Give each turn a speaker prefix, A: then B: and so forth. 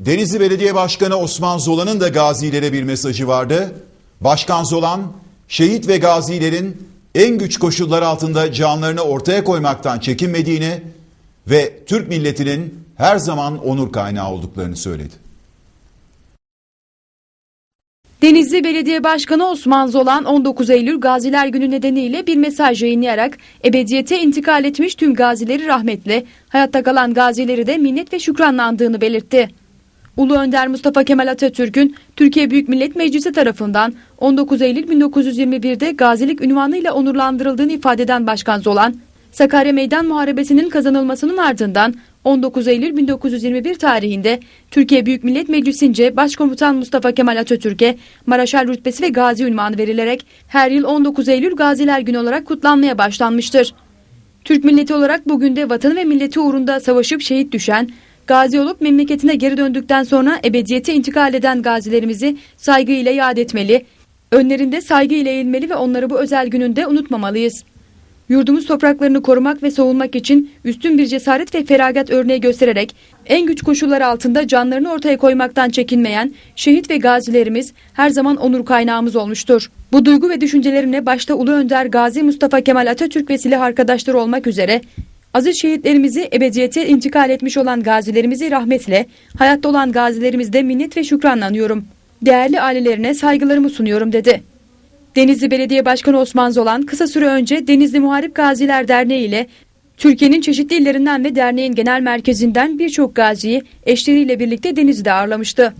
A: Denizli Belediye Başkanı Osman Zolan'ın da gazilere bir mesajı vardı. Başkan Zolan, şehit ve gazilerin en güç koşullar altında canlarını ortaya koymaktan çekinmediğini ve Türk milletinin her zaman onur kaynağı olduklarını söyledi.
B: Denizli Belediye Başkanı Osman Zolan 19 Eylül Gaziler Günü nedeniyle bir mesaj yayınlayarak ebediyete intikal etmiş tüm gazileri rahmetle, hayatta kalan gazileri de minnet ve şükranla andığını belirtti. Ulu Önder Mustafa Kemal Atatürk'ün Türkiye Büyük Millet Meclisi tarafından 19 Eylül 1921'de gazilik ünvanıyla onurlandırıldığını ifade eden Başkan Zolan, Sakarya Meydan Muharebesi'nin kazanılmasının ardından 19 Eylül 1921 tarihinde Türkiye Büyük Millet Meclisi'nce Başkomutan Mustafa Kemal Atatürk'e Maraşal rütbesi ve gazi ünvanı verilerek her yıl 19 Eylül Gaziler Günü olarak kutlanmaya başlanmıştır. Türk milleti olarak bugün de vatanı ve milleti uğrunda savaşıp şehit düşen, gazi olup memleketine geri döndükten sonra ebediyete intikal eden gazilerimizi saygıyla yad etmeli, önlerinde saygıyla eğilmeli ve onları bu özel gününde unutmamalıyız. Yurdumuz topraklarını korumak ve savunmak için üstün bir cesaret ve feragat örneği göstererek en güç koşullar altında canlarını ortaya koymaktan çekinmeyen şehit ve gazilerimiz her zaman onur kaynağımız olmuştur. Bu duygu ve düşüncelerine başta Ulu Önder Gazi Mustafa Kemal Atatürk ve silah arkadaşları olmak üzere aziz şehitlerimizi ebediyete intikal etmiş olan gazilerimizi rahmetle, hayatta olan gazilerimizde minnet ve şükranla anıyorum. Değerli ailelerine saygılarımı sunuyorum dedi. Denizli Belediye Başkanı Osman Zolan kısa süre önce Denizli Muharip Gaziler Derneği ile Türkiye'nin çeşitli illerinden ve derneğin genel merkezinden birçok gaziyi eşleriyle birlikte Denizli'de ağırlamıştı.